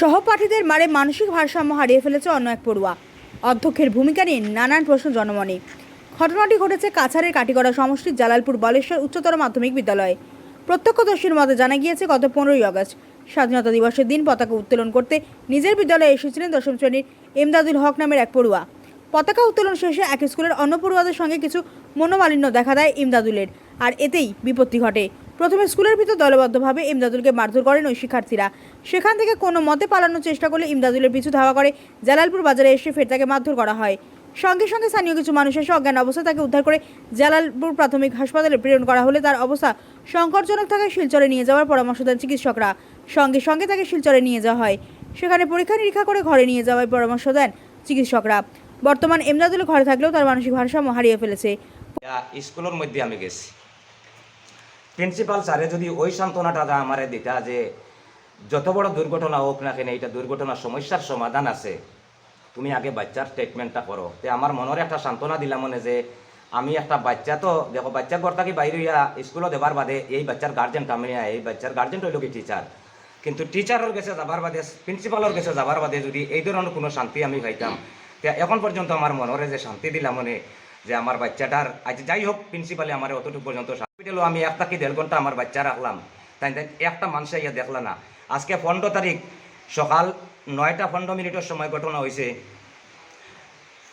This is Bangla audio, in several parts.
সহপাঠীদের মারে মানসিক ভারসাম্য হারিয়ে ফেলেছে অন্য এক পড়ুয়া। অধ্যক্ষের ভূমিকা নিয়ে নানান প্রশ্ন জনমনে। ঘটনাটি ঘটেছে কাছাড়ের কাটিগড়া সমষ্টির জালালপুর বলেশ্বর উচ্চতর মাধ্যমিক বিদ্যালয়ে। প্রত্যক্ষদর্শীর মতে জানা গিয়েছে, গত পনেরোই আগস্ট স্বাধীনতা দিবসের দিন পতাকা উত্তোলন করতে নিজের বিদ্যালয়ে এসেছিলেন দশম শ্রেণির এমদাদুল হক নামের এক পড়ুয়া। পতাকা উত্তোলন শেষে এক স্কুলের অন্য পড়ুয়াদের সঙ্গে কিছু মনোমালিন্য দেখা দেয় ইমদাদুলের। আর এতেই বিপত্তি ঘটে। প্রথমে স্কুলের ভিতর দলবদ্ধভাবে ইমদাদুলকে মারধর করেন ওই শিক্ষার্থীরা। সেখান থেকে কোনো মতে পালানোর চেষ্টা করলে ইমদাদুলের পিছু ধাওয়া করে জালালপুর বাজারে এসে ফের তাকে মারধর করা হয়। সঙ্গে সঙ্গে স্থানীয় কিছু মানুষ এসে অজ্ঞান অবস্থায় তাকে উদ্ধার করে জালালপুর প্রাথমিক হাসপাতালে প্রেরণ করা হলে তার অবস্থা সংকটজনক থাকায় শিলচরে নিয়ে যাওয়ার পরামর্শ দেন চিকিৎসকরা। সঙ্গে সঙ্গে তাকে শিলচরে নিয়ে যাওয়া হয়। সেখানে পরীক্ষা নিরীক্ষা করে ঘরে নিয়ে যাওয়ার পরামর্শ দেন চিকিৎসকরা। বর্তমান এমদাদুল ঘরে থাকলেও তার মানসিক ভারসাম্য হারিয়ে ফেলেছে। স্কুলের মধ্যে আমি গেছি। প্রিন্সিপাল স্যারে যদি ওই সান্ত্বনাটা আমারে দিতা যে যত বড় দুর্ঘটনা হোক না কেন এটা দুর্ঘটনার সমস্যার সমাধান আছে তুমি আগে বাচ্চার ট্রিটমেন্টটা করো তে আমার মনের একটা সান্ত্বনা দিলাম মনে যে আমি একটা বাচ্চা তো দেখো বাচ্চা ঘর থাকি বাইরে হইয়া স্কুলে দেবার বাদে এই বাচ্চার গার্জেনটা আমি না, এই বাচ্চার গার্জেন হইল কি টিচার কিন্তু টিচারের কাছে যাবার বাদে প্রিন্সিপালের কাছে যাবার বাদে যদি এই ধরনের কোনো শান্তি আমি পাইতাম তে এখন পর্যন্ত আমার মনরে যে শান্তি দিলাম মনে যে আমার বাচ্চাটার আজ যাই হোক প্রিন্সিপালে আমার অতটুকু পর্যন্ত হসপিটালও আমি একটা কি দেড় ঘণ্টা আমার বাচ্চা রাখলাম। তাই একটা মানুষ ইয়া দেখলা না। আজকে পনেরো তারিখ, সকাল নয়টা পনেরো মিনিটের সময় ঘটনা হয়েছে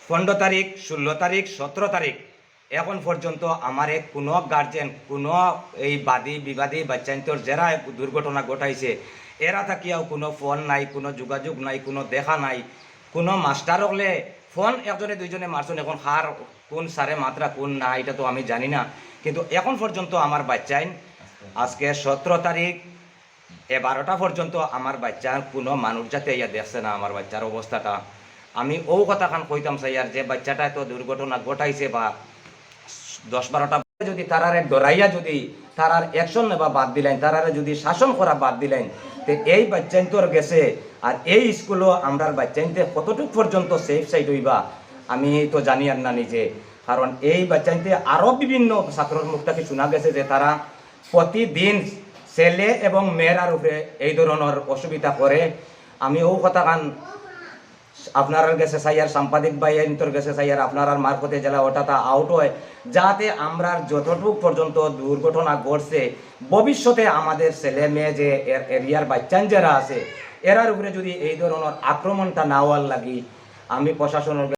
পনেরো তারিখ, ষোলো তারিখ, সতেরো তারিখ, এখন পর্যন্ত আমারে কোনো গার্জেন কোনো এই বাদী, বিবাদী, বাচ্চান্তর যারা দুর্ঘটনা ঘটাইছে। এরা থাকিয়াও কোনো ফোন নাই, কোনো যোগাযোগ নাই, কোনো দেখা নাই। কোনো মাস্টার হলে ফোন একজনে দুইজনে মারছেন, এখন হার কোন সারে মাত্রা, কোন না, এটা তো আমি জানি না। কিন্তু এখন পর্যন্ত আমার বাচ্চাই আজকে সতেরো তারিখ এ বারোটা পর্যন্ত আমার বাচ্চার কোনো মানুষ যাতে ইয়া দেখছে না আমার বাচ্চার অবস্থাটা। আমি ও কথাখান কইতাম, স্যার, যে বাচ্চাটা তো দুর্ঘটনা ঘটাইছে বা দশ বারোটা যদি তারারে ডরাইয়া যদি তারার অ্যাকশন নেবা বাদ দিলেন, তারারে যদি শাসন করা বাদ দিলেন, তে এই বাচ্চাইন তোর গেছে। আর এই স্কুলও আমরার বাচ্চাইনতে কতটুক পর্যন্ত সেফ সাইড হইবা, আমি তো জানি আর না নিজে। কারণ এই বাচ্চাইনতে আরও বিভিন্ন ছাত্রর মুখ থেকে শোনা গেছে যে তারা প্রতিদিন ছেলে এবং মেয়েরার উপরে এই ধরনের অসুবিধা করে। আমি ও কথা কান আপনার গেছে সাইয়ার সাম্পাদিক বা তোর গেছে সাইয়ার আপনার মারফতে জেলা ওটাটা আউট হয়। যাতে আমরা যতটুকু পর্যন্ত দুর্ঘটনা ঘটছে, ভবিষ্যতে আমাদের ছেলে মেয়ে যে এর- এরিয়ার বাচ্চান যারা আছে, এরার উপরে যদি এই ধরনের আক্রমণটা না হওয়ার লাগি, আমি প্রশাসনের